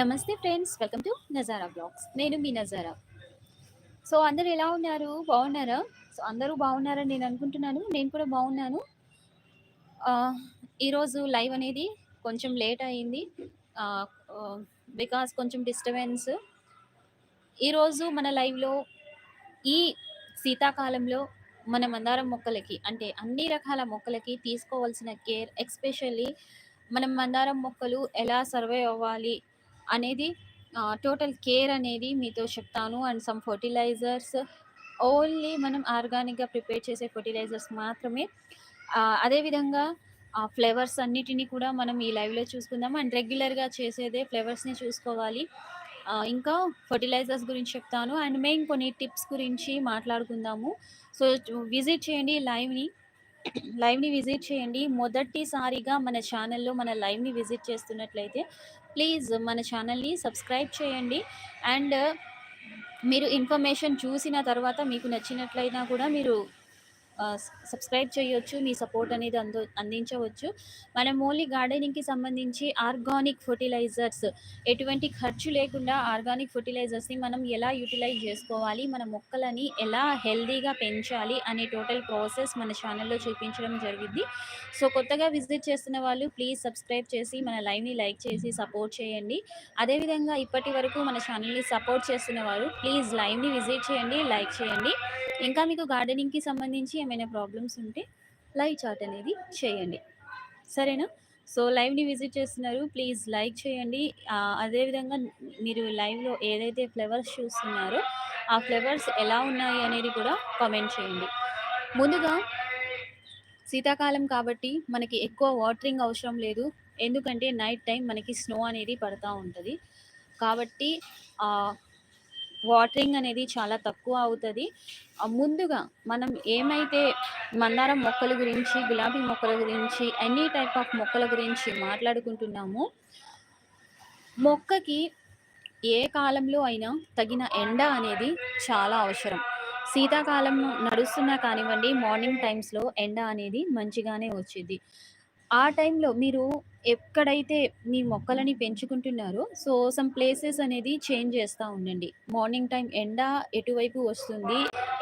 నమస్తే friends welcome to Nazara blogs. నేను మీ నజారా. సో అందరు ఎలా ఉన్నారు? బాగున్నారా? సో అందరూ బాగున్నారని నేను అనుకుంటున్నాను. నేను కూడా బాగున్నాను. ఈరోజు లైవ్ అనేది కొంచెం లేట్ అయింది. బికాస్ కొంచెం డిస్టర్బెన్స్. ఈరోజు మన లైవ్లో ఈ శీతాకాలంలో మన మందారం మొక్కలకి అంటే అన్ని రకాల మొక్కలకి తీసుకోవాల్సిన కేర్ ఎక్స్పెషల్లీ మనం మందారం మొక్కలు ఎలా సర్వే అవ్వాలి అనేది టోటల్ కేర్ అనేది మీతో చెప్తాను. అండ్ సమ్ ఫర్టిలైజర్స్ ఓన్లీ మనం ఆర్గానిక్గా ప్రిపేర్ చేసే ఫర్టిలైజర్స్ మాత్రమే. అదేవిధంగా ఫ్లేవర్స్ అన్నిటిని కూడా మనం ఈ లైవ్లో చూసుకుందాం. అండ్ రెగ్యులర్గా చేసేదే ఫ్లేవర్స్ని చూసుకోవాలి. ఇంకా ఫర్టిలైజర్స్ గురించి చెప్తాను. అండ్ మెయిన్ కొన్ని టిప్స్ గురించి మాట్లాడుకుందాము. సో విజిట్ చేయండి లైవ్ని లైవ్ని విజిట్ చేయండి. మొదటిసారిగా మన ఛానల్లో మన లైవ్ని విజిట్ చేస్తున్నట్లయితే ప్లీజ్ మన ఛానల్ని సబ్స్క్రైబ్ చేయండి. అండ్ మీరు ఇన్ఫర్మేషన్ చూసిన తర్వాత మీకు నచ్చినట్లయినా కూడా మీరు సబ్స్క్రైబ్ చేయొచ్చు మీ సపోర్ట్ అనేది అందు అందించవచ్చు. మనం ఓన్లీ గార్డెనింగ్కి సంబంధించి ఆర్గానిక్ ఫర్టిలైజర్స్ ఎటువంటి ఖర్చు లేకుండా ఆర్గానిక్ ఫర్టిలైజర్స్ని మనం ఎలా యూటిలైజ్ చేసుకోవాలి మన మొక్కలని ఎలా హెల్దీగా పెంచాలి అనే టోటల్ ప్రాసెస్ మన ఛానల్లో చూపించడం జరిగింది. సో కొత్తగా విజిట్ చేస్తున్న వాళ్ళు ప్లీజ్ సబ్స్క్రైబ్ చేసి మన లైవ్ని లైక్ చేసి సపోర్ట్ చేయండి. అదేవిధంగా ఇప్పటి వరకు మన ఛానల్ని సపోర్ట్ చేస్తున్న వారు ప్లీజ్ లైవ్ని విజిట్ చేయండి లైక్ చేయండి. ఇంకా మీకు గార్డెనింగ్కి సంబంధించి ఏమైనా ప్రాబ్లమ్స్ ఉంటే లైవ్ చాట్ అనేది చేయండి. సరేనా? సో లైవ్ని విజిట్ చేస్తున్నారు. ప్లీజ్ లైక్ చేయండి. అదేవిధంగా మీరు లైవ్లో ఏదైతే ఫ్లవర్స్ చూస్తున్నారో ఆ ఫ్లవర్స్ ఎలా ఉన్నాయి అనేది కూడా కామెంట్ చేయండి. ముందుగా శీతాకాలం కాబట్టి మనకి ఎక్కువ వాటరింగ్ అవసరం లేదు. ఎందుకంటే నైట్ టైం మనకి స్నో అనేది పడతా ఉంటుంది. కాబట్టి వాటరింగ్ అనేది చాలా తక్కువ అవుతుంది. ముందుగా మనం ఏమైతే మందారం మొక్కల గురించి గులాబీ మొక్కల గురించి ఎనీ టైప్ ఆఫ్ మొక్కల గురించి మాట్లాడుకుంటున్నామో మొక్కకి ఏ కాలంలో అయినా తగిన ఎండ అనేది చాలా అవసరం. శీతాకాలం నడుస్తున్నా కానివ్వండి మార్నింగ్ టైమ్స్లో ఎండ అనేది మంచిగానే వచ్చింది. ఆ టైంలో మీరు ఎక్కడైతే మీ మొక్కలని పెంచుకుంటున్నారో సో సమ్ ప్లేసెస్ అనేది చేంజ్ చేస్తూ ఉండండి. మార్నింగ్ టైం ఎండ ఎటువైపు వస్తుంది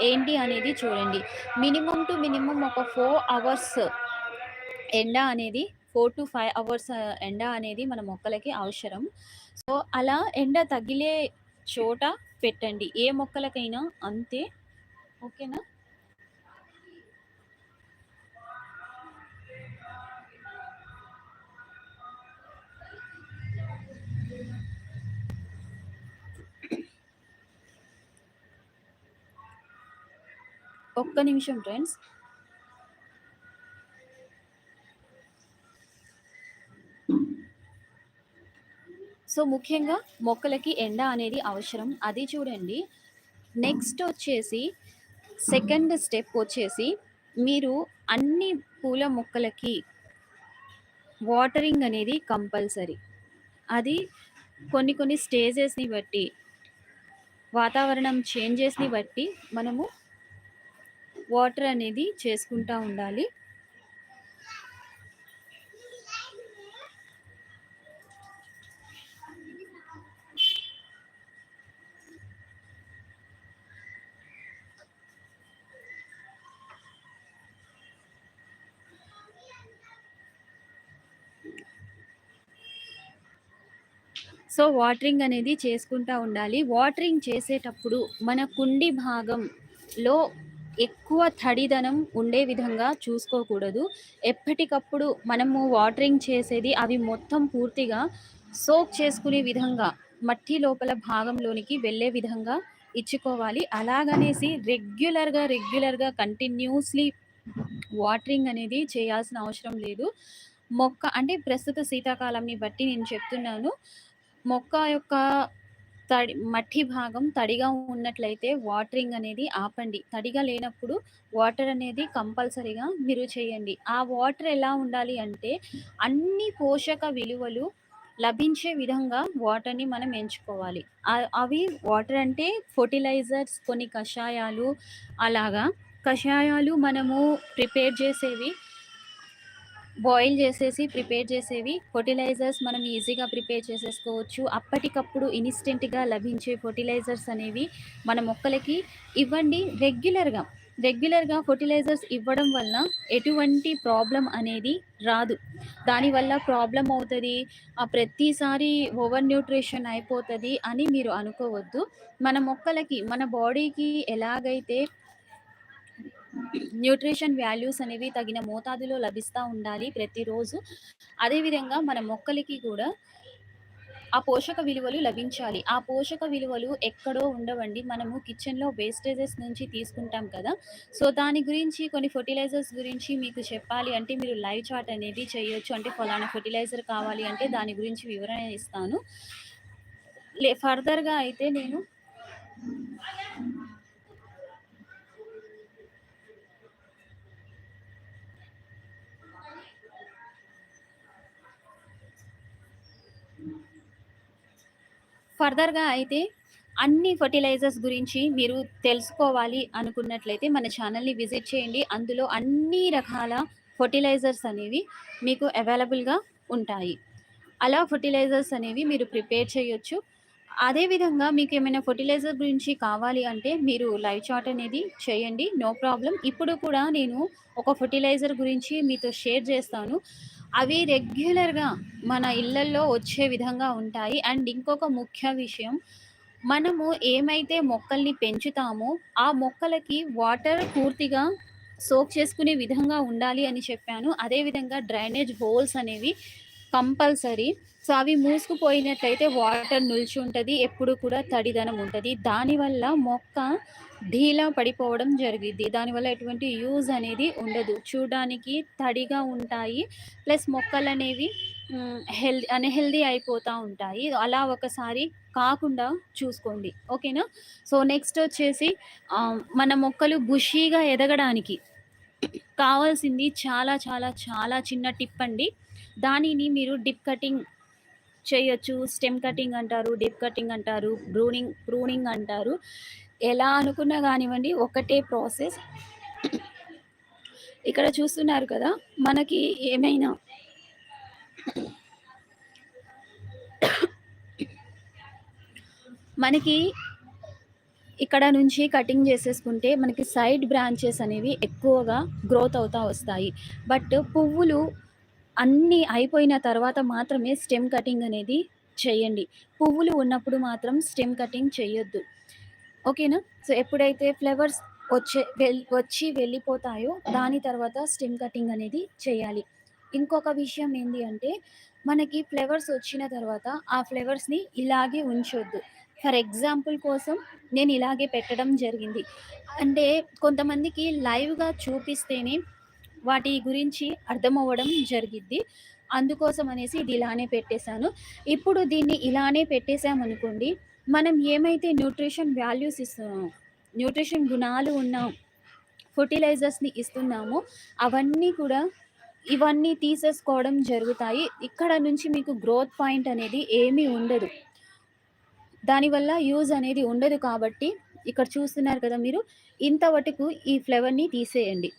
ఏంటి అనేది చూడండి. మినిమం టు మినిమం ఒక ఫోర్ అవర్స్ ఎండ అనేది ఫోర్ టు ఫైవ్ అవర్స్ ఎండ అనేది మన మొక్కలకి అవసరం. సో అలా ఎండ తగిలే చోట పెట్టండి. ఏ మొక్కలకైనా అంతే. ఓకేనా? ఒక్క నిమిషం ఫ్రెండ్స్. సో ముఖ్యంగా మొక్కలకి ఎండ అనేది అవసరం. అది చూడండి. నెక్స్ట్ వచ్చేసి సెకండ్ స్టెప్ వచ్చేసి మీరు అన్ని పూల మొక్కలకి వాటరింగ్ అనేది కంపల్సరీ. అది కొన్ని కొన్ని స్టేజెస్ని బట్టి వాతావరణం చేంజెస్ని బట్టి మనము వాటర్ అనేది చేసుకుంటా ఉండాలి. సో వాటరింగ్ అనేది చేసుకుంటా ఉండాలి. వాటరింగ్ చేసేటప్పుడు మన కుండి భాగంలో ఎక్కువ తడిదనం ఉండే విధంగా చూసుకోకూడదు. ఎప్పటికప్పుడు మనము వాటరింగ్ చేసేది అవి మొత్తం పూర్తిగా సోక్ చేసుకునే విధంగా మట్టి లోపల భాగంలోనికి వెళ్ళే విధంగా ఇచ్చుకోవాలి. అలాగనేసి రెగ్యులర్గా రెగ్యులర్గా కంటిన్యూస్లీ వాటరింగ్ అనేది చేయాల్సిన అవసరం లేదు. మొక్క అంటే ప్రస్తుత శీతాకాలంని బట్టి నేను చెప్తున్నాను. మొక్క యొక్క తడి మట్టి భాగం తడిగా ఉన్నట్లయితే వాటరింగ్ అనేది ఆపండి. తడిగా లేనప్పుడు వాటర్ అనేది కంపల్సరీగా మీరు చేయండి. ఆ వాటర్ ఎలా ఉండాలి అంటే అన్ని పోషక విలువలు లభించే విధంగా వాటర్ని మనం ఎంచుకోవాలి. అవి వాటర్ అంటే ఫర్టిలైజర్స్ కొన్ని కషాయాలు అలాగా. కషాయాలు మనము ప్రిపేర్ చేసేవి బాయిల్ చేసేసి ప్రిపేర్ చేసేవి. ఫర్టిలైజర్స్ మనం ఈజీగా ప్రిపేర్ చేసేసుకోవచ్చు. అప్పటికప్పుడు ఇన్స్టెంట్గా లభించే ఫర్టిలైజర్స్ అనేవి మన మొక్కలకి ఇవ్వండి రెగ్యులర్గా. రెగ్యులర్గా ఫర్టిలైజర్స్ ఇవ్వడం వల్ల ఎటువంటి ప్రాబ్లం అనేది రాదు. దానివల్ల ప్రాబ్లం అవుతుంది ప్రతిసారి ఓవర్ న్యూట్రిషన్ అయిపోతుంది అని మీరు అనుకోవద్దు. మన మొక్కలకి మన బాడీకి ఎలాగైతే న్యూట్రిషన్ వాల్యూస్ అనేవి తగిన మోతాదులో లభిస్తూ ఉండాలి ప్రతిరోజు. అదేవిధంగా మన మొక్కలకి కూడా ఆ పోషక విలువలు లభించాలి. ఆ పోషక విలువలు ఎక్కడో ఉండవండి. మనము కిచెన్లో వేస్టేజెస్ నుంచి తీసుకుంటాం కదా. సో దాని గురించి కొన్ని ఫర్టిలైజర్స్ గురించి మీకు చెప్పాలి అంటే మీరు లైవ్ చాట్ అనేది చేయొచ్చు. అంటే ఫలానా ఫర్టిలైజర్ కావాలి అంటే దాని గురించి వివరణ ఇస్తాను. లే ఫర్దర్గా అయితే నేను ఫర్దర్గా అయితే అన్ని ఫర్టిలైజర్స్ గురించి మీరు తెలుసుకోవాలి అనుకున్నట్లయితే మన ఛానల్ని విజిట్ చేయండి. అందులో అన్ని రకాల ఫర్టిలైజర్స్ అనేవి మీకు అవైలబుల్గా ఉంటాయి. అలా ఫర్టిలైజర్స్ అనేవి మీరు ప్రిపేర్ చేయొచ్చు. అదేవిధంగా మీకు ఏమైనా ఫర్టిలైజర్ గురించి కావాలి అంటే మీరు లైవ్ చాట్ అనేది చేయండి. నో ప్రాబ్లం ఇప్పుడు కూడా నేను ఒక ఫర్టిలైజర్ గురించి మీతో షేర్ చేస్తాను. అవి రెగ్యులర్గా మన ఇళ్ళల్లో వచ్చే విధంగా ఉంటాయి. అండ్ ఇంకొక ముఖ్య విషయం మనము ఏమైతే మొక్కల్ని పెంచుతామో ఆ మొక్కలకి వాటర్ పూర్తిగా సోక్ చేసుకునే విధంగా ఉండాలి అని చెప్పాను. అదేవిధంగా డ్రైనేజ్ హోల్స్ అనేవి కంపల్సరీ సో అవి మూసుకుపోయినట్లయితే వాటర్ నిలిచి ఉంటుంది ఎప్పుడు కూడా తడిదనం ఉంటుంది. దానివల్ల మొక్క ఢీలా పడిపోవడం జరిగింది దానివల్ల ఎటువంటి యూజ్ అనేది ఉండదు. చూడడానికి తడిగా ఉంటాయి. ప్లస్ మొక్కలు అనేవి హెల్దీ అన్హెల్దీ అయిపోతూ ఉంటాయి. అలా ఒకసారి కాకుండా చూసుకోండి. ఓకేనా? సో నెక్స్ట్ వచ్చేసి మన మొక్కలు బుషీగా ఎదగడానికి కావాల్సింది చాలా చాలా చాలా చిన్న టిప్ అండి. దానిని మీరు డిప్ కటింగ్ చేయొచ్చు. స్టెమ్ కటింగ్ అంటారు డిప్ కటింగ్ అంటారు బ్రూనింగ్ ప్రూనింగ్ అంటారు. ఎలా అనుకున్నా కానివ్వండి ఒకటే ప్రాసెస్. ఇక్కడ చూస్తున్నారు కదా మనకి ఏమైనా మనకి ఇక్కడ నుంచి కటింగ్ చేసేసుకుంటే మనకి సైడ్ బ్రాంచెస్ అనేవి ఎక్కువగా గ్రోత్ అవుతూ వస్తాయి. బట్ పువ్వులు అన్నీ అయిపోయిన తర్వాత మాత్రమే స్టెమ్ కటింగ్ అనేది చేయండి. పువ్వులు ఉన్నప్పుడు మాత్రం స్టెమ్ కటింగ్ చేయొద్దు. ఓకేనా? సో ఎప్పుడైతే ఫ్లవర్స్ వచ్చే వెల్ వచ్చి వెళ్ళిపోతాయో దాని తర్వాత స్టెమ్ కటింగ్ అనేది చేయాలి. ఇంకొక విషయం ఏంటి అంటే మనకి ఫ్లవర్స్ వచ్చిన తర్వాత ఆ ఫ్లవర్స్ని ఇలాగే ఉంచొద్దు. ఫర్ ఎగ్జాంపుల్ కోసం నేను ఇలాగే పెట్టడం జరిగింది. అంటే కొంతమందికి లైవ్గా చూపిస్తేనే వాటి గురించి అర్థమవ్వడం జరిగిద్ది. అందుకోసం అనేసి ఇది ఇలానే పెట్టేశాను. ఇప్పుడు దీన్ని ఇలానే పెట్టేశామనుకోండి మనం ఏమైతే న్యూట్రిషన్ వాల్యూస్ ఇస్తున్నామో న్యూట్రిషన్ గుణాలు ఉన్న ఫర్టిలైజర్స్ని ఇస్తున్నామో అవన్నీ కూడా ఇవన్నీ తీసేసుకోవడం జరుగుతాయి. ఇక్కడ నుంచి మీకు గ్రోత్ పాయింట్ అనేది ఏమీ ఉండదు. దానివల్ల యూజ్ అనేది ఉండదు కాబట్టి ఇక్కడ చూస్తున్నారు కదా మీరు ఇంతవరకు ఈ ఫ్లేవర్ని తీసేయండి.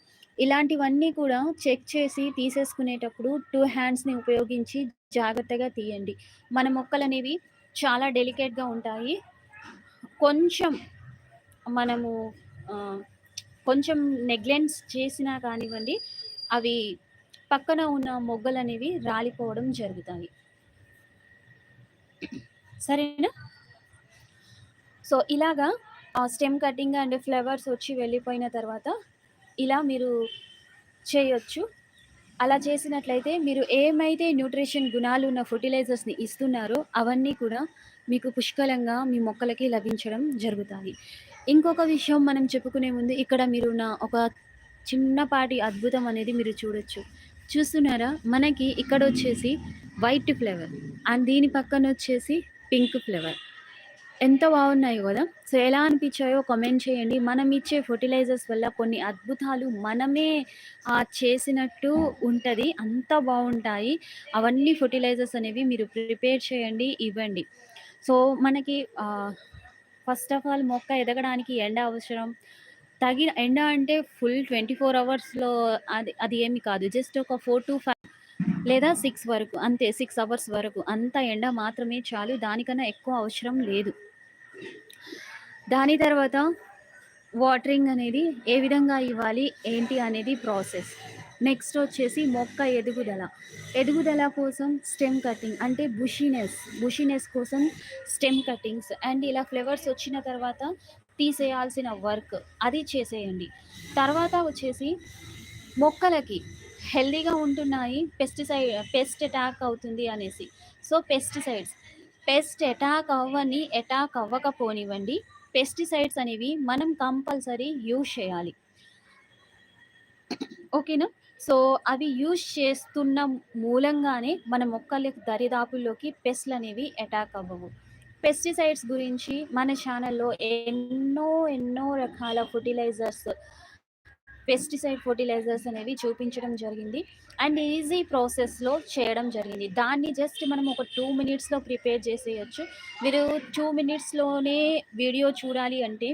ఇలాంటివన్నీ కూడా చెక్ చేసి తీసేసుకునేటప్పుడు టూ హ్యాండ్స్ని ఉపయోగించి జాగ్రత్తగా తీయండి. మన మొక్కలు అనేవి చాలా డెలికేట్గా ఉంటాయి. కొంచెం మనము కొంచెం నెగ్లెన్స్ చేసినా కానివ్వండి అవి పక్కన ఉన్న మొగ్గలు అనేవి రాలిపోవడం జరుగుతాయి. సరేనా? సో ఇలాగా స్టెమ్ కటింగ్ అండ్ ఫ్లవర్స్ వచ్చి వెళ్ళిపోయిన తర్వాత ఇలా మీరు చేయొచ్చు. అలా చేసినట్లయితే మీరు ఏమైతే న్యూట్రిషన్ గుణాలు ఉన్న ఫర్టిలైజర్స్ని ఇస్తున్నారో అవన్నీ కూడా మీకు పుష్కలంగా మీ మొక్కలకి లభించడం జరుగుతాయి. ఇంకొక విషయం మనం చెప్పుకునే ముందు ఇక్కడ మీరు నా ఒక చిన్నపాటి అద్భుతం అనేది మీరు చూడొచ్చు. చూస్తున్నారా? మనకి ఇక్కడ వచ్చేసి వైట్ ఫ్లేవర్ అండ్ దీని పక్కన వచ్చేసి పింక్ ఫ్లేవర్. ఎంత బాగున్నాయో కదా సో ఎలా అనిపించాయో కామెంట్ చేయండి మనం ఇచ్చే ఫర్టిలైజర్స్ వల్ల కొన్ని అద్భుతాలు మనమే చేసినట్టు ఉంటుంది అంత బాగుంటాయి అవన్నీ ఫర్టిలైజర్స్ అనేవి మీరు ప్రిపేర్ చేయండి ఇవ్వండి సో మనకి ఫస్ట్ ఆఫ్ ఆల్ మొక్క ఎదగడానికి ఎండ అవసరం తగిన ఎండ అంటే ఫుల్ ట్వంటీ ఫోర్ అవర్స్లో అది అది ఏమి కాదు జస్ట్ ఒక ఫోర్ టు ఫైవ్ లేదా సిక్స్ వరకు అంతే సిక్స్ అవర్స్ వరకు. అంత ఎండ మాత్రమే చాలు. దానికన్నా ఎక్కువ అవసరం లేదు. దాని తర్వాత వాటరింగ్ అనేది ఏ విధంగా ఇవ్వాలి? ఏంటి అనేది ప్రాసెస్. నెక్స్ట్ వచ్చేసి మొక్క ఎదుగుదల. ఎదుగుదల కోసం స్టెమ్ కటింగ్ అంటే బుషీనెస్, బుషీనెస్ కోసం స్టెమ్ కటింగ్స్ అండ్ ఇలా ఫ్లవర్స్ వచ్చిన తర్వాత తీసేయాల్సిన వర్క్ అది చేసేయండి. తర్వాత వచ్చేసి మొక్కలకి హెల్దీగా ఉంటున్నాయి. పెస్టిసైడ్ పెస్ట్ అటాక్ అవుతుంది అనేసి. సో, పెస్టిసైడ్స్ పెస్ట్ అటాక్ అవ్వని, అటాక్ అవ్వకపోనివ్వండి. పెస్టిసైడ్స్ అనేవి మనం కంపల్సరీ యూజ్ చేయాలి. ఓకేనా? సో, అవి యూజ్ చేస్తున్న మూలంగానే మన మొక్కల దరిదాపుల్లోకి పెస్ట్‌లనేవి అటాక్ అవ్వవు. పెస్టిసైడ్స్ గురించి మన ఛానల్లో ఎన్నో, ఎన్నో రకాల ఫర్టిలైజర్స్ పెస్టిసైడ్ ఫర్టిలైజర్స్ అనేవి చూపించడం జరిగింది. అండ్ ఈజీ ప్రాసెస్‌లో చేయడం జరిగింది. దాన్ని జస్ట్ మనం ఒక టూ మినిట్స్‌లో ప్రిపేర్ చేసేయొచ్చు. మీరు టూ మినిట్స్‌లోనే వీడియో చూడాలి అంటే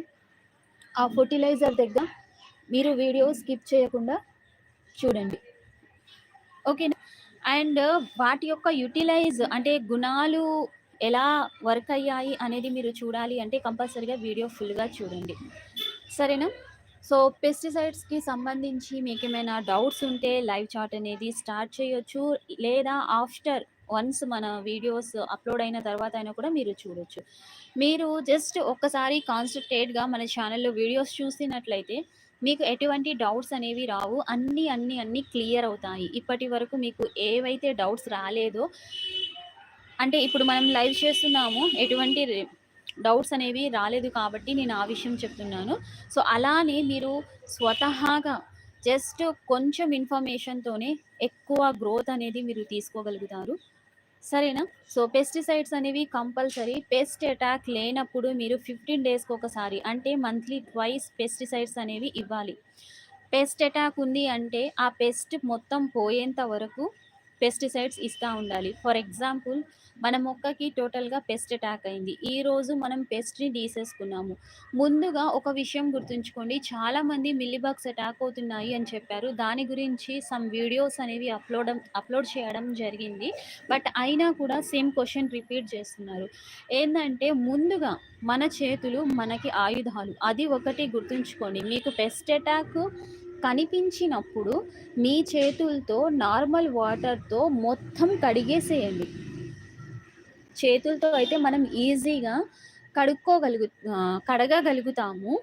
ఆ ఫర్టిలైజర్ దగ్గర మీరు వీడియో స్కిప్ చేయకుండా చూడండి. ఓకేనా? అండ్ వాటి యొక్క యుటిలైజ్ అంటే గుణాలు ఎలా వర్క్ అయ్యాయి అనేది మీరు చూడాలి అంటే కంపల్సరీగా వీడియో ఫుల్‌గా చూడండి. సరేనా? సో, పెస్టిసైడ్స్‌కి సంబంధించి మీకు ఏమైనా డౌట్స్ ఉంటే లైవ్ చాట్ అనేది స్టార్ట్ చేయొచ్చు. లేదా ఆఫ్టర్ వన్స్ మన వీడియోస్ అప్‌లోడ్ అయిన తర్వాత అయినా కూడా మీరు చూడొచ్చు. మీరు జస్ట్ ఒక్కసారి కాన్సన్ట్రేట్గా మన ఛానల్లో వీడియోస్ చూసినట్లయితే మీకు ఎటువంటి డౌట్స్ అనేవి రావు. అన్నీ, అన్నీ, అన్నీ క్లియర్ అవుతాయి. ఇప్పటి వరకు మీకు ఏవైతే డౌట్స్ రాలేదో అంటే ఇప్పుడు మనం లైవ్ చేస్తున్నాము. ఎటువంటి డౌట్స్ అనేవి రాలేదు కాబట్టి నేను ఆ విషయం చెప్తున్నాను. సో, అలానే మీరు స్వతహాగా జస్ట్ కొంచెం ఇన్ఫర్మేషన్‌తోనే ఎక్కువ గ్రోత్ అనేది మీరు తీసుకోగలుగుతారు. సరేనా? సో, పెస్టిసైడ్స్ అనేవి కంపల్సరీ పెస్ట్ అటాక్ లేనప్పుడు మీరు 15 డేస్‌కి ఒకసారి అంటే మంత్లీ ట్వైస్ పెస్టిసైడ్స్ అనేవి ఇవ్వాలి. పెస్ట్ అటాక్ ఉంది అంటే ఆ పెస్ట్ మొత్తం పోయేంత వరకు పెస్టిసైడ్స్ ఇస్తూ ఉండాలి. ఫర్ ఎగ్జాంపుల్ మన మొక్కకి టోటల్‌గా పెస్ట్ అటాక్ అయింది. ఈరోజు మనం పెస్ట్‌ని తీసేసుకున్నాము. ముందుగా ఒక విషయం గుర్తుంచుకోండి. చాలామంది మిల్లీబాగ్స్ అటాక్ అవుతున్నాయి అని చెప్పారు. దాని గురించి సమ్ వీడియోస్ అనేవి అప్లోడ్ అప్‌లోడ్ చేయడం జరిగింది. బట్ అయినా కూడా సేమ్ క్వశ్చన్ రిపీట్ చేస్తున్నారు. ఏంటంటే ముందుగా మన చేతులు మనకి ఆయుధాలు. అది ఒకటి గుర్తుంచుకోండి. మీకు పెస్ట్ అటాక్ కనిపించినప్పుడు మీ చేతులతో నార్మల్ వాటర్‌తో మొత్తం కడిగేసేయండి. చేతులతో అయితే మనం ఈజీగా కడుక్కోగలుగు కడగగలుగుతాము.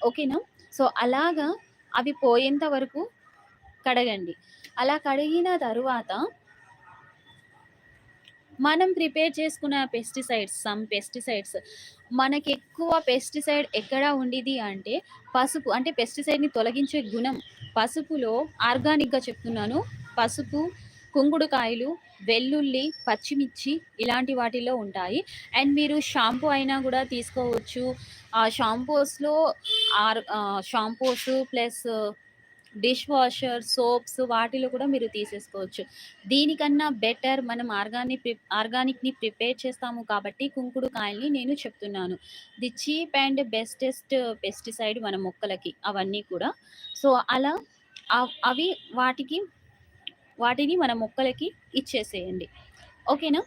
ఓకేనా? సో, అలాగా అవి పోయేంత వరకు కడగండి. అలా కడిగిన తరువాత మనం ప్రిపేర్ చేసుకున్న పెస్టిసైడ్స్ సమ్ పెస్టిసైడ్స్ మనకెక్కువ పెస్టిసైడ్ ఎక్కడ ఉండేది అంటే పసుపు అంటే పెస్టిసైడ్‌ని తొలగించే గుణం పసుపులో ఆర్గానిక్‌గా చెప్తున్నాను. పసుపు, కుంగుడుకాయలు వెల్లుల్లి, పచ్చిమిర్చి ఇలాంటి వాటిలో ఉంటాయి. అండ్ మీరు షాంపూ అయినా కూడా తీసుకోవచ్చు. ఆ షాంపూస్‌లో or shampoos plus dish washer, soaps వాటిలో కూడా మీరు తీసేసుకోవచ్చు. దీనికన్నా బెటర్ మనం ఆర్గానిక్ ప్రి ఆర్గానిక్‌ని ప్రిపేర్ చేస్తాము కాబట్టి కుంకుడు కాయల్ని నేను చెప్తున్నాను. The cheap and bestest pesticide మన మొక్కలకి అవన్నీ కూడా. సో, అలా అవి వాటికి వాటిని మన మొక్కలకి ఇచ్చేసేయండి. ఓకేనా?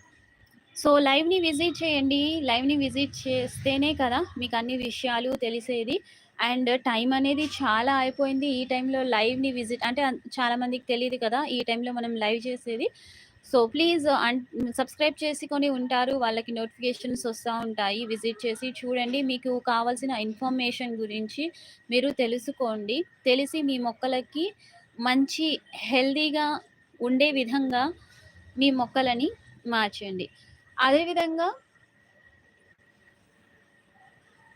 సో, లైవ్‌ని విజిట్ చేయండి. లైవ్‌ని విజిట్ చేస్తేనే కదా మీకు అన్ని విషయాలు తెలిసేది. అండ్ టైం అనేది చాలా అయిపోయింది. ఈ టైంలో లైవ్‌ని విజిట్ అంటే చాలామందికి తెలియదు కదా! ఈ టైంలో మనం లైవ్ చేసేది. సో, ప్లీజ్ అన్ సబ్స్క్రైబ్ చేసుకొని ఉంటారు. వాళ్ళకి నోటిఫికేషన్స్ వస్తూ ఉంటాయి. విజిట్ చేసి చూడండి. మీకు కావాల్సిన ఇన్ఫర్మేషన్ గురించి మీరు తెలుసుకోండి. తెలిసి మీ మొక్కలకి మంచి హెల్దీగా ఉండే విధంగా మీ మొక్కలని మార్చండి. అదేవిధంగా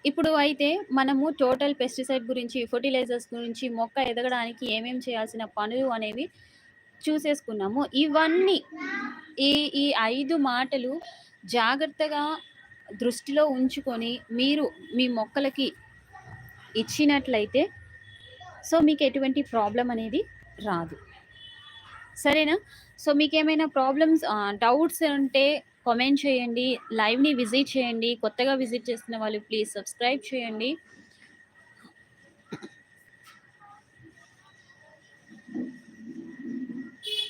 ఇప్పుడు అయితే మనము టోటల్ పెస్టిసైడ్ గురించి, ఫర్టిలైజర్స్ గురించి, మొక్క ఎదగడానికి ఏమేమి చేయాల్సిన పనులు అనేవి చూసేసుకున్నాము. ఇవన్నీ ఈ ఈ ఐదు మాటలు జాగ్రత్తగా దృష్టిలో ఉంచుకొని మీరు మీ మొక్కలకి ఇచ్చినట్లయితే సో, మీకు ఎటువంటి ప్రాబ్లం అనేది రాదు. సరేనా? సో, మీకేమైనా ప్రాబ్లమ్స్ డౌట్స్ ఉంటే కామెంట్ చేయండి. లైవ్‌ని విజిట్ చేయండి. కొత్తగా విజిట్ చేస్తున్న వాళ్ళు ప్లీజ్ సబ్స్క్రైబ్ చేయండి.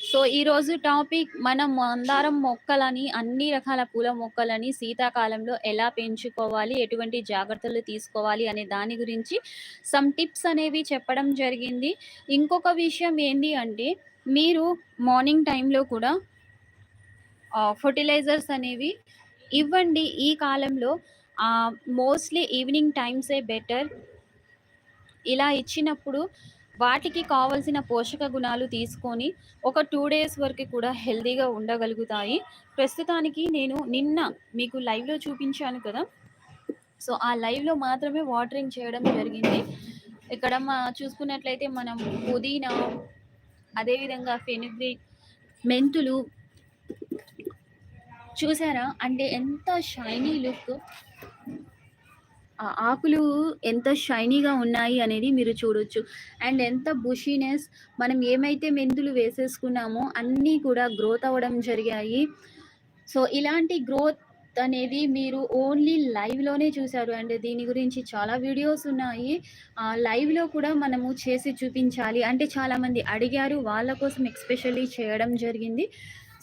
సో ఈరోజు టాపిక్ మనం మందారం మొక్కలని అన్ని రకాల పూల మొక్కలని శీతాకాలంలో ఎలా పెంచుకోవాలి ఎటువంటి జాగ్రత్తలు తీసుకోవాలి అనే దాని గురించి సమ్ టిప్స్ అనేవి చెప్పడం జరిగింది ఇంకొక విషయం ఏంటి అంటే మీరు మార్నింగ్ టైంలో కూడా ఫర్టిలైజర్స్ అనేవి ఇవ్వండి ఈ కాలంలో. మోస్ట్లీ ఈవినింగ్ టైమ్సే బెటర్. ఇలా ఇచ్చినప్పుడు వాటికి కావలసిన పోషక గుణాలు తీసుకొని ఒక టూ డేస్ వరకు కూడా హెల్తీగా ఉండగలుగుతాయి. ప్రస్తుతానికి నేను నిన్న మీకు లైవ్లో చూపించాను కదా. సో ఆ లైవ్లో మాత్రమే వాటరింగ్ చేయడం జరిగింది. ఇక్కడ మా చూసుకున్నట్లయితే మనం పుదీనా అదేవిధంగా ఫెనుగ్రిక్ మెంతులు చూసారా? అంటే ఎంత షైనీ లుక్. ఆ ఆకులు ఎంత షైనీగా ఉన్నాయి అనేది మీరు చూడొచ్చు. అండ్ ఎంత బుషీనెస్. మనం ఏమైతే మెంతులు వేసేసుకున్నామో అన్నీ కూడా గ్రోత్ అవ్వడం జరిగాయి. సో ఇలాంటి గ్రోత్ అనేది మీరు ఓన్లీ లైవ్లోనే చూశారు. అండ్ దీని గురించి చాలా వీడియోస్ ఉన్నాయి. లైవ్లో కూడా మనము చేసి చూపించాలి. అంటే చాలామంది అడిగారు వాళ్ళ కోసం ఎక్స్పెషల్లీ చేయడం జరిగింది.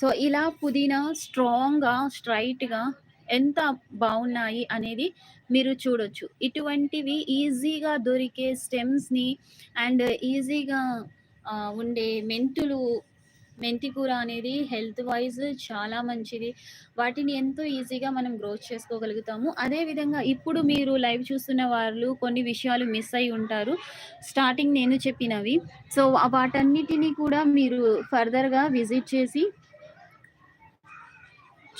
సో ఇలా పుదీనా స్ట్రాంగ్గా స్ట్రైట్గా ఎంత బాగున్నాయి అనేది మీరు చూడొచ్చు. ఇటువంటివి ఈజీగా దొరికే స్టెమ్స్ని అండ్ ఈజీగా ఉండే మెంతులు మెంతి కూర అనేది హెల్త్ వైజ్ చాలా మంచిది. వాటిని ఎంతో ఈజీగా మనం గ్రోత్ చేసుకోగలుగుతాము. అదేవిధంగా ఇప్పుడు మీరు లైవ్ చూస్తున్న వాళ్ళు కొన్ని విషయాలు మిస్ అయి ఉంటారు. స్టార్టింగ్ నేను చెప్పినవి. సో వాటన్నిటిని కూడా మీరు ఫర్దర్గా విజిట్ చేసి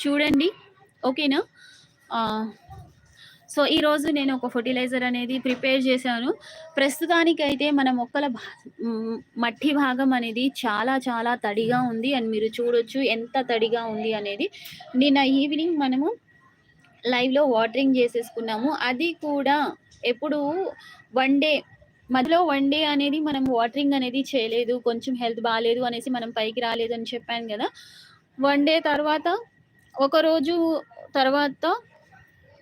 చూడండి. ఓకేనా సో ఈరోజు నేను ఒక ఫర్టిలైజర్ అనేది ప్రిపేర్ చేశాను. ప్రస్తుతానికైతే మన మొక్కల మట్టి భాగం అనేది చాలా చాలా తడిగా ఉంది. అని మీరు చూడొచ్చు ఎంత తడిగా ఉంది అనేది. నిన్న ఈవినింగ్ మనము లైవ్లో వాటరింగ్ చేసేసుకున్నాము. అది కూడా ఎప్పుడు వన్ డే మధ్యలో వన్ డే అనేది మనం వాటరింగ్ అనేది చేయలేదు. కొంచెం హెల్త్ బాగాలేదు అనేసి మనం పైకి రాలేదు అని చెప్పాను కదా. వన్ డే తర్వాత ఒక రోజు తర్వాత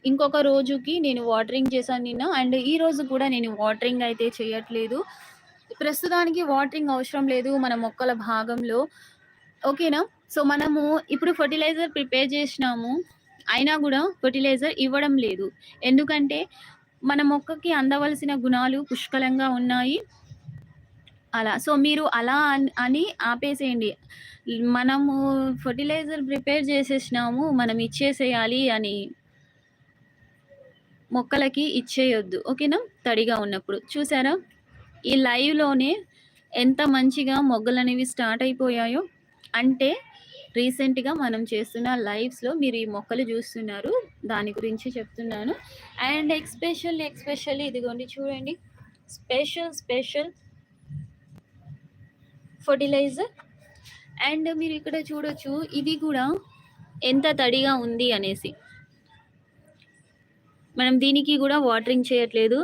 ఇంకొక రోజుకి నేను వాటరింగ్ చేశాను నిన్న. అండ్ ఈ రోజు కూడా నేను వాటరింగ్ అయితే చేయట్లేదు. ప్రస్తుతానికి వాటరింగ్ అవసరం లేదు మన మొక్కల భాగంలో. ఓకేనా సో మనము ఇప్పుడు ఫర్టిలైజర్ ప్రిపేర్ చేసినాము. అయినా కూడా ఫర్టిలైజర్ ఇవ్వడం లేదు. ఎందుకంటే మన మొక్కకి అందవలసిన గుణాలు పుష్కలంగా ఉన్నాయి. అలా. సో మీరు అలా అని ఆపేసేయండి. మనము ఫర్టిలైజర్ ప్రిపేర్ చేసేసినాము. మనం ఇచ్చేసేయాలి అని మొక్కలకి ఇచ్చేయొద్దు. ఓకేనా? తడిగా ఉన్నప్పుడు. చూసారా? ఈ లైవ్లోనే ఎంత మంచిగా మొగ్గలు అనేవి స్టార్ట్ అయిపోయాయో. అంటే రీసెంట్గా మనం చేస్తున్న లైవ్స్లో మీరు ఈ మొక్కలు చూస్తున్నారు. దాని గురించి చెప్తున్నాను. అండ్ ఎక్స్పెషల్లీ ఎక్స్పెషల్లీ ఇదిగోండి చూడండి. Special special fertiliser. అండ్ మీరు ఇక్కడ చూడొచ్చు ఇది కూడా ఎంత తడిగా ఉంది అనేసి. మనం దీనికి కూడా వాటరింగ్ చేయట్లేదు.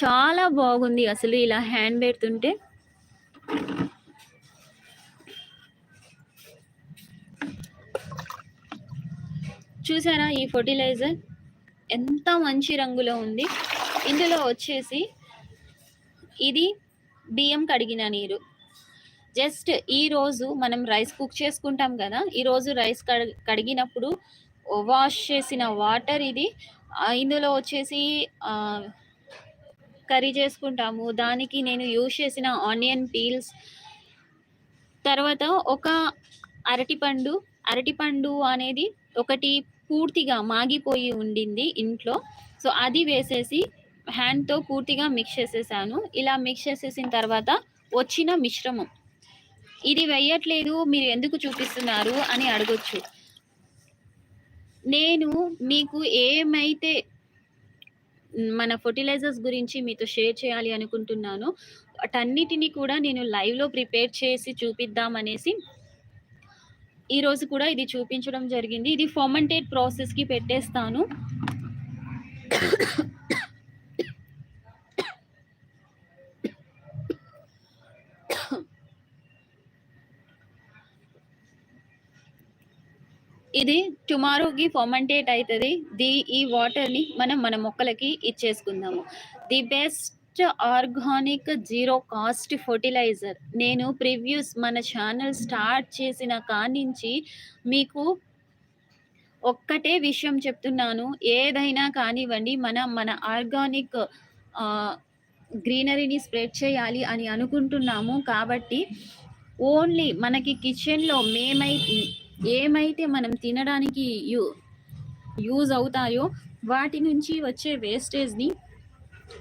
చాలా బాగుంది అసలు ఇలా హ్యాండ్ పెడుతుంటే. చూసారా ఈ ఫర్టిలైజర్ ఎంత మంచి రంగులో ఉంది. ఇందులో వచ్చేసి ఇది బియ్యం కడిగిన నీరు. జస్ట్ ఈరోజు మనం రైస్ కుక్ చేసుకుంటాం కదా ఈరోజు రైస్ కడిగినప్పుడు వాష్ చేసిన వాటర్ ఇది ఇందులో వచ్చేసి కర్రీ చేసుకుంటాము. దానికి నేను యూజ్ చేసిన ఆనియన్ పీల్స్. తర్వాత ఒక అరటిపండు అరటిపండు అనేది ఒకటి పూర్తిగా మాగిపోయి ఉండింది ఇంట్లో. సో అది వేసేసి హ్యాండ్తో పూర్తిగా మిక్స్ చేసేసాను. ఇలా మిక్స్ చేసేసిన తర్వాత వచ్చిన మిశ్రమం. ఇది వేయట్లేదు మీరు ఎందుకు చూపిస్తున్నారు అని అడగొచ్చు. నేను మీకు ఏమైతే మన ఫర్టిలైజర్స్ గురించి మీతో షేర్ చేయాలి అనుకుంటున్నాను వాటన్నిటిని కూడా నేను లైవ్లో ప్రిపేర్ చేసి చూపిద్దాం అనేసి ఈరోజు కూడా ఇది చూపించడం జరిగింది. ఇది ఫర్మెంటేడ్ ప్రాసెస్కి పెట్టేస్తాను. ఇది టుమారోకి ఫర్మెంటేట్ అవుతుంది ది ఈ వాటర్ని మనం మన మొక్కలకి ఇచ్చేసుకుందాము. The best organic zero cost fertilizer. నేను ప్రివ్యూస్ మన ఛానల్ స్టార్ట్ చేసిన కానించి మీకు ఒక్కటే విషయం చెప్తున్నాను. ఏదైనా కానివ్వండి మనం మన ఆర్గానిక్ గ్రీనరీని స్ప్రెడ్ చేయాలి అని అనుకుంటున్నాము. కాబట్టి ఓన్లీ మనకి కిచెన్లో మేమై ఏమైతే మనం తినడానికి యూ యూజ్ అవుతాయో వాటి నుంచి వచ్చే వేస్టేజ్ని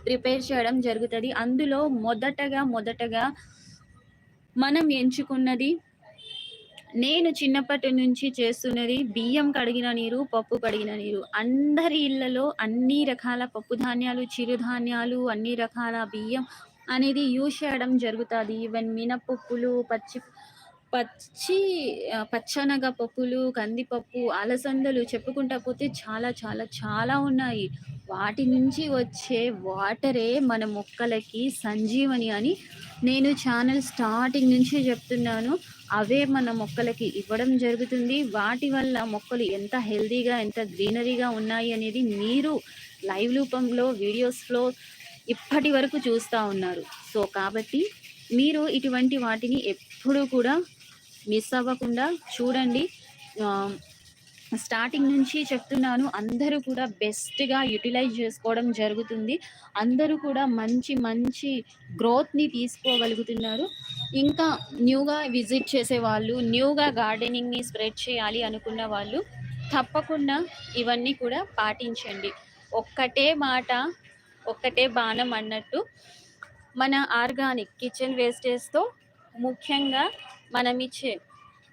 ప్రిపేర్ చేయడం జరుగుతుంది. అందులో మొదటగా మొదటగా మనం ఎంచుకున్నది నేను చిన్నప్పటి నుంచి చేస్తున్నది బియ్యం కడిగిన నీరు పప్పు కడిగిన నీరు. అందరి ఇళ్ళలో అన్ని రకాల పప్పు ధాన్యాలు చిరుధాన్యాలు అన్ని రకాల బియ్యం అనేది యూజ్ చేయడం జరుగుతుంది. ఈవెన్ మినపప్పులు పచ్చి పచ్చి పచ్చనగ పప్పులు కందిపప్పు అలసందలు చెప్పుకుంటా పోతే చాలా చాలా చాలా ఉన్నాయి. వాటి నుంచి వచ్చే వాటరే మన మొక్కలకి సంజీవని అని నేను ఛానల్ స్టార్టింగ్ నుంచి చెప్తున్నాను. అవే మన మొక్కలకి ఇవ్వడం జరుగుతుంది. వాటి వల్ల మొక్కలు ఎంత హెల్దీగా ఎంత గ్రీనరీగా ఉన్నాయి అనేది మీరు లైవ్ రూపంలో వీడియోస్లో ఇప్పటి వరకు చూస్తూ ఉన్నారు. సో కాబట్టి మీరు ఇటువంటి వాటిని ఎప్పుడూ కూడా మిస్ అవ్వకుండా చూడండి. స్టార్టింగ్ నుంచి చెప్తున్నాను అందరూ కూడా బెస్ట్గా యూటిలైజ్ చేసుకోవడం జరుగుతుంది. అందరూ కూడా మంచి మంచి గ్రోత్ని తీసుకోగలుగుతున్నారు. ఇంకా న్యూగా విజిట్ చేసే వాళ్ళు న్యూగా గార్డెనింగ్ని స్ప్రెడ్ చేయాలి అనుకున్న వాళ్ళు తప్పకుండా ఇవన్నీ కూడా పాటించండి. ఒక్కటే మాట ఒక్కటే బాణం అన్నట్టు మన ఆర్గానిక్ కిచెన్ వేస్టేజ్తో ముఖ్యంగా మనం ఇచ్చే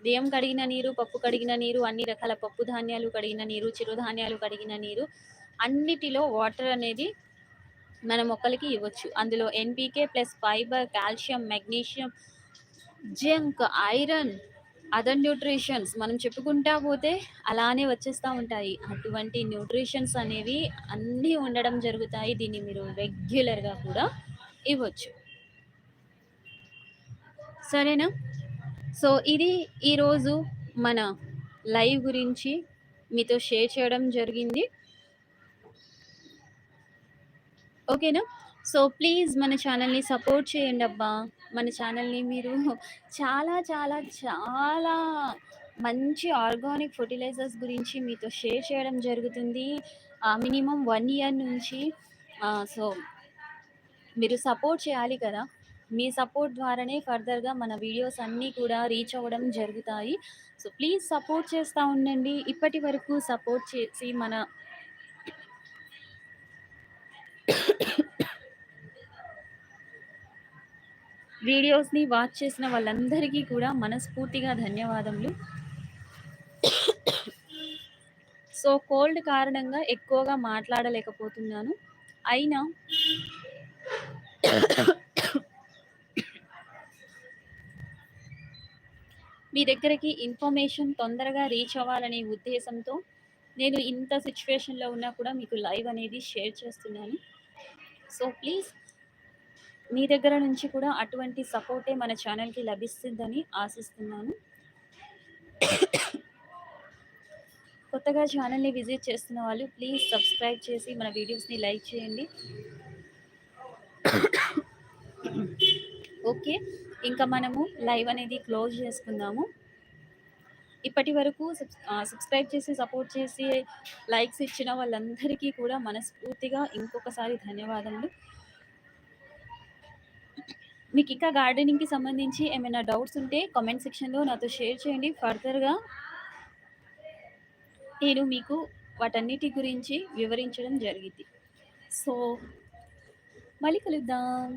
బియ్యం కడిగిన నీరు పప్పు కడిగిన నీరు అన్ని రకాల పప్పు ధాన్యాలు కడిగిన నీరు చిరుధాన్యాలు కడిగిన నీరు అన్నిటిలో వాటర్ అనేది మన మొక్కలకి ఇవ్వచ్చు. అందులో NPK plus fibre calcium magnesium zinc iron other nutritions మనం చెప్పుకుంటా పోతే అలానే వచ్చేస్తూ ఉంటాయి. అటువంటి న్యూట్రిషన్స్ అనేవి అన్నీ ఉండడం జరుగుతాయి. దీన్ని మీరు రెగ్యులర్గా కూడా ఇవ్వచ్చు. సరేనా? సో ఇది ఈరోజు మన లైవ్ గురించి మీతో షేర్ చేయడం జరిగింది. ఓకేనా? సో ప్లీజ్ మన ఛానల్ని సపోర్ట్ చేయండి అబ్బా. మన ఛానల్ని మీరు చాలా చాలా చాలా మంచి ఆర్గానిక్ ఫర్టిలైజర్స్ గురించి మీతో షేర్ చేయడం జరుగుతుంది. మినిమం వన్ ఇయర్ నుంచి సో మీరు సపోర్ట్ చేయాలి కదా. మీ సపోర్ట్ ద్వారానే ఫర్దర్గా మన వీడియోస్ అన్నీ కూడా రీచ్ అవ్వడం జరుగుతాయి. సో ప్లీజ్ సపోర్ట్ చేస్తూ ఉండండి. ఇప్పటి వరకు సపోర్ట్ చేసి మన వీడియోస్ని వాచ్ చేసిన వాళ్ళందరికీ కూడా మనస్ఫూర్తిగా ధన్యవాదములు. సో కోల్డ్ కారణంగా ఎక్కువగా మాట్లాడలేకపోతున్నాను. అయినా మీ దగ్గరికి ఇన్ఫర్మేషన్ తొందరగా రీచ్ అవ్వాలనే ఉద్దేశంతో నేను ఇంత సిచ్యువేషన్లో ఉన్నా కూడా మీకు లైవ్ అనేది షేర్ చేస్తున్నాను. సో ప్లీజ్ మీ దగ్గర నుంచి కూడా అటువంటి సపోర్టే మన ఛానల్కి లభిస్తుందని ఆశిస్తున్నాను. కొత్తగా ఛానల్ని విజిట్ చేస్తున్న వాళ్ళు ప్లీజ్ సబ్స్క్రైబ్ చేసి మన వీడియోస్ని లైక్ చేయండి. ఓకే ఇంకా మనము లైవ్ అనేది క్లోజ్ చేసుకుందాము. ఇప్పటి వరకు సబ్స్క్రైబ్ చేసి సపోర్ట్ చేసి లైక్స్ ఇచ్చిన వాళ్ళందరికీ కూడా మనస్ఫూర్తిగా ఇంకొకసారి ధన్యవాదములు. మీకు ఇంకా గార్డెనింగ్కి సంబంధించి ఏమైనా డౌట్స్ ఉంటే కామెంట్ సెక్షన్లో నాతో షేర్ చేయండి. ఫర్దర్గా నేను మీకు వాటన్నిటి గురించి వివరించడం జరిగింది. సో మళ్ళీ కలుద్దాం.